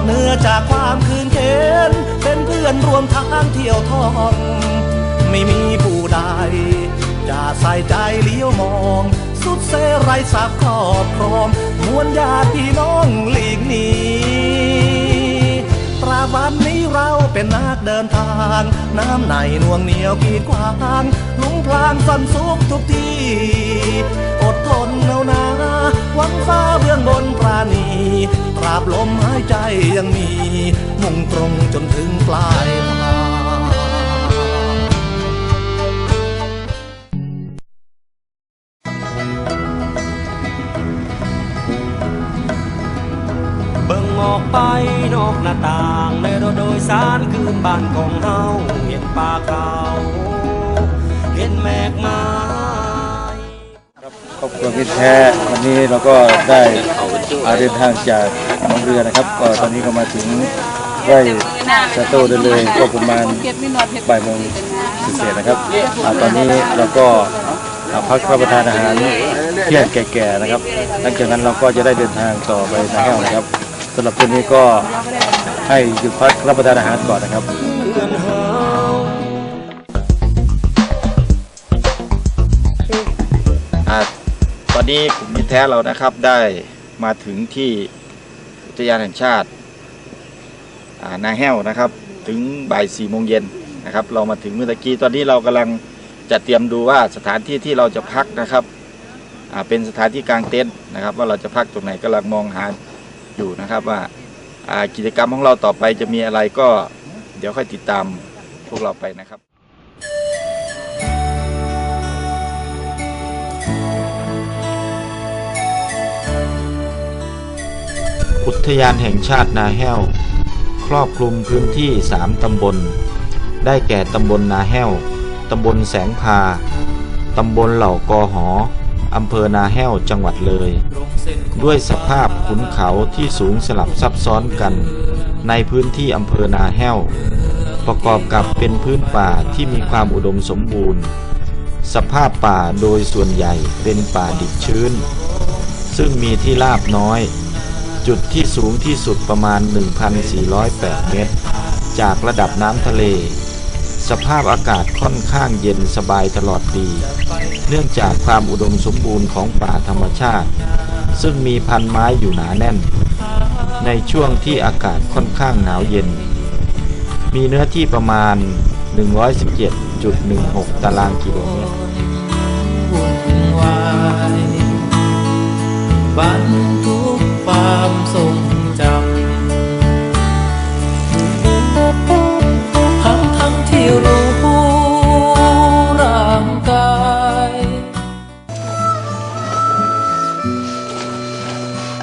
อกเหนือจากความคืนเข็นเป็นเพื่อนรวมทางเที่ยวท่อง ไม่มีผู้ใดจะใส่ใจเลี้ยวมอง สุดเสไรสับครอบครองมวลญาติพี่น้องหลีกหนีตราบวันนี้เราเป็นนักเดินทาง น้ำในน่วงเหนียวกีดขวางลุงพลางสันสุขทุกทีอดทนเอานาหวังฟ้าเบื้องบนปราณีตราบลม ยใจยังมีมุ่งตรงจนถึงปลายทางเบิ่งออกไปนอกหน้าต่างในรถโดยสารคืนบ้านของเฮาเห็นป่าเขาเห็นแมกไม้ ครอบครัวมิตรแท้วันนี้เราก็ได้อาเดินทางจากหนองเรือนะครับ ก็ตอนนี้ก็มาถึงไร่สะโต้ได้เลยก็ประมาณบ่ายโมงเศษนะครับอาตอนนี้เราก็าพักรับประทานอาหารเที่ยงแก่ๆนะครับหลังจากนั้นเราก็จะได้เดินทางต่อไปนาแห้วนะครับสำหรับคืนนี้ก็ให้หยุดพักรับประทานอาหารก่อนนะครับ อนนี้กลุ่มมิแท้เรานะครับได้มาถึงที่อุทยานแห่งชาตินาแห้วนะครับ ถึงบ่ายสี่โมงเย็นนะครับ เรามาถึงเมื่อตะกี้ตอนนี้เรากำลังจะเตรียมดูว่าสถานที่ที่เราจะพักนะครับเป็นสถานที่กลางเต็นท์นะครับ ว่าเราจะพักตรงไหนกำลังมองหาอยู่นะครับว่ากิจกรรมของเราต่อไปจะมีอะไรก็เดี๋ยวค่อยติดตามพวกเราไปนะครับ อุทยานแห่งชาตินาแห้ว ครอบคลุมพื้นที่ 3 ตำบล ได้แก่ตำบลนาแห้ว ตำบลแสงพา ตำบลเหล่ากอหอ อำเภอนาแห้วจังหวัดเลย ด้วยสภาพขุนเขาที่สูงสลับซับซ้อนกัน ในพื้นที่อำเภอนาแห้ว ประกอบกับเป็นพื้นป่าที่มีความอุดมสมบูรณ์ สภาพป่าโดยส่วนใหญ่เป็นป่าดิบชื้น ซึ่งมีที่ราบน้อย จุดที่สูงที่สุดประมาณ 1,408 เมตร จากระดับน้ำทะเล สภาพอากาศค่อนข้างเย็นสบายตลอดปี เนื่องจากความอุดมสมบูรณ์ของป่าธรรมชาติ ซึ่งมีพันไม้อยู่หนาแน่น ในช่วงที่อากาศค่อนข้างหนาวเย็น มีเนื้อที่ประมาณ 117.16 ตารางกิโลเมตร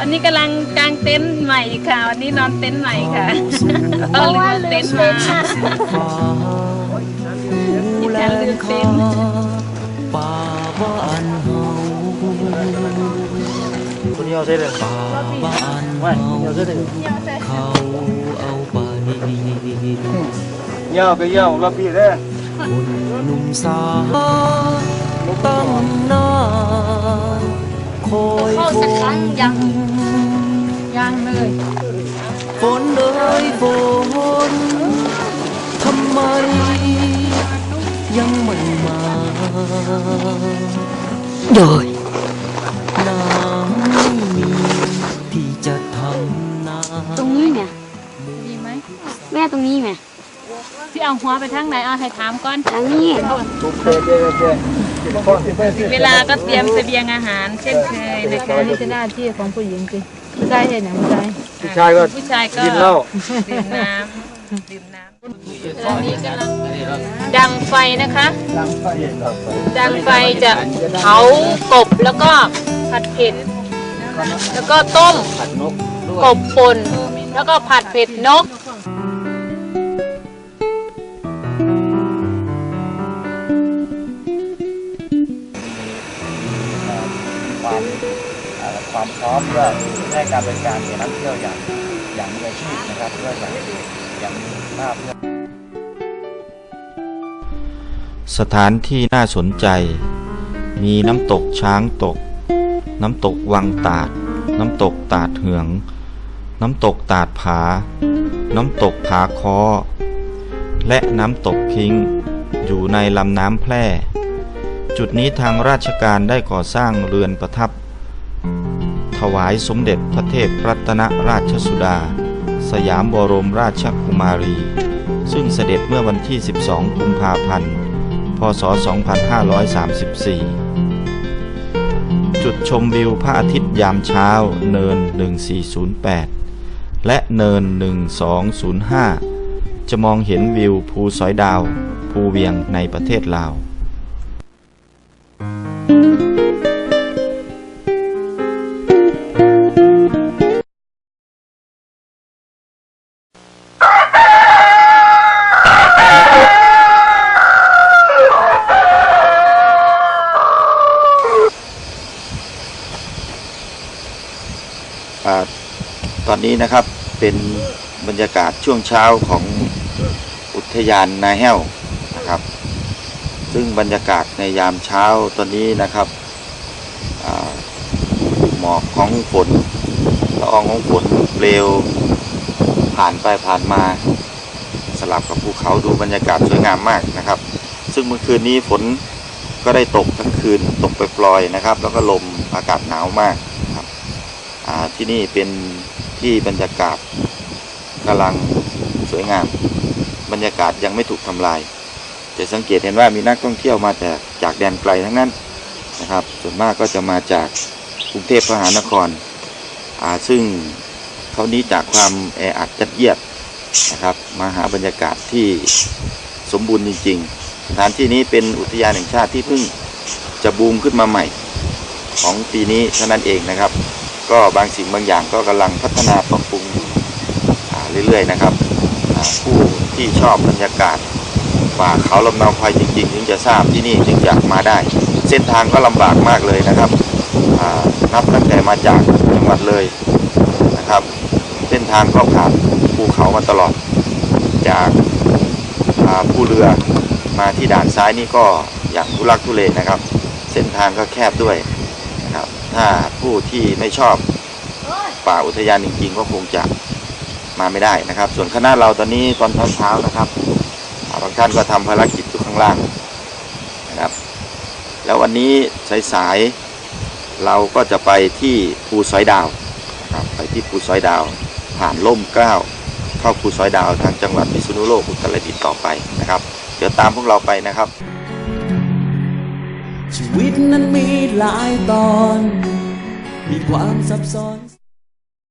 วันนี้กำลังกางเต็นท์ใหม่ค่ะวันนี้นอนเต็นท์ใหม่ค่ะก็ลืมเต็นท์มาอีกการลืมเต็นท์ป่าบ้านเฮาคนนี้เอาเส้นเลยป่าบ้านไม่เฮาเอาเส้นเลยเขาเอาไปเยี่ยวก็เยี่ยวรับพี่ได้คนหนุ่มสาวตั้งหน้า คอยเข้าฝสักครั้นงยังยังเลย ฝนเอ้ยฝนทำไม ยังไม่มาโดยน้ำไม่มีที่จะทำนาตรงนี้เนี่ยมีไหมแม่ตรงนี้ไหมที่เอาหัวไปทางไหนเอาให้ถามก่อนทางนี้ ทุบเป๊ะเป๊ะเป๊ะพ่อสิเป๊ะสิ เวลาก็เตรียมเสบียงอาหาร เช่นเคยนะคะนี่คือหน้าที่ของผู้หญิงสิผู้ชายเห็นอย่างผู้ชายผู้ชายก็ผู้ชายก็กินเหล้า ดื่มน้ำดื่มน้ำตอนนี้กำลังดังไฟนะคะ ดังไฟจะเผากบแล้วก็ผัดเผ็ด แล้วก็ต้มกบป่นแล้วก็ผัดเผ็ดนก ความพร้อมเพื่อให้การบริการแก่นักท่องเที่ยวอย่างอย่างมืออาชีพนะครับเพื่ออย่างอย่างมีภาพเพื่อสถานที่น่าสนใจ มีน้ำตกช้างตก น้ำตกวังตาด น้ำตกตาดเหือง น้ำตกตาดผา น้ำตกผาคอ และน้ำตกคิง อยู่ในลำน้ำแพร่ จุดนี้ทางราชการได้ก่อสร้างเรือนประทับ ถวายสมเด็จพระเทพรัตนราชสุดา สยามบรมราชกุมารี ซึ่งเสด็จเมื่อวันที่ 12 กุมภาพันธ์ พศ 2534 จุดชมวิวพระอาทิตย์ยามเช้าเนิน 1408 และเนิน 1205 จะมองเห็นวิวภูสอยดาว ภูเวียงในประเทศลาว ตอนนี้นะครับเป็นบรรยากาศช่วงเช้าของอุทยานนาแห้วนะครับ ซึ่งบรรยากาศในยามเช้าตอนนี้นะครับหมอกของฝนละอองของฝนเปลวผ่านไปผ่านมาสลับกับภูเขาดูบรรยากาศสวยงามมากนะครับ ซึ่งเมื่อคืนนี้ฝนก็ได้ตกทั้งคืนตกไปปลอยนะครับ แล้วก็ลมอากาศหนาวมาก ที่นี่เป็นที่บรรยากาศกำลังสวยงาม บรรยากาศยังไม่ถูกทำลาย จะสังเกตเห็นว่ามีนักท่องเที่ยวมาแต่จากแดนไกลทั้งนั้นนะครับ ส่วนมากก็จะมาจากกรุงเทพมหานคร ซึ่งเขาหนี้จากความแออัดยัดเยียดนะครับ มาหาบรรยากาศที่สมบูรณ์จริงๆสถานที่นี้เป็นอุทยานแห่งชาติที่เพิ่งจะบูมขึ้นมาใหม่ ของปีนี้เท่านั้นเองนะครับ ก็บางสิ่งบางอย่างก็กำลังพัฒนาปรับปรุงอ่เรื่อยๆนะครับผู้ที่ชอบบรรยากาศป่าเขาลำเนาควายจริงๆถึงจะทราบที่นี่จึงจะมาได้ เส้นทางก็ลำบากมากเลยนะครับนับตั้งแต่มาจากจังหวัดเลยนะครับ เส้นทางก็ผ่านภูเขามาตลอด จากผู้เรือมาที่ด่านซ้ายนี่ก็อย่างทุลักทุเลนะครับ เส้นทางก็แคบด้วย ถ้าผู้ที่ไม่ชอบป่าอุทยานจริงๆก็คงจะมาไม่ได้นะครับ ส่วนคณะเราตอนนี้ตอนเช้าๆนะครับอ่าบางท่านก็ทำภารกิจอยู่ข้างล่างนะครับ แล้ววันนี้สายๆเราก็จะไปที่ภูสอยดาวนะครับไปที่ภูสอยดาว ผ่านล่มเกล้าเข้าภูสอยดาวทางจังหวัดพิษณุโลกอุตรดิตถ์ต่อไปนะครับ เดี๋ยวตามพวกเราไปนะครับ ชีวิตนั้นมีหลายตอน มีความซับซ้อน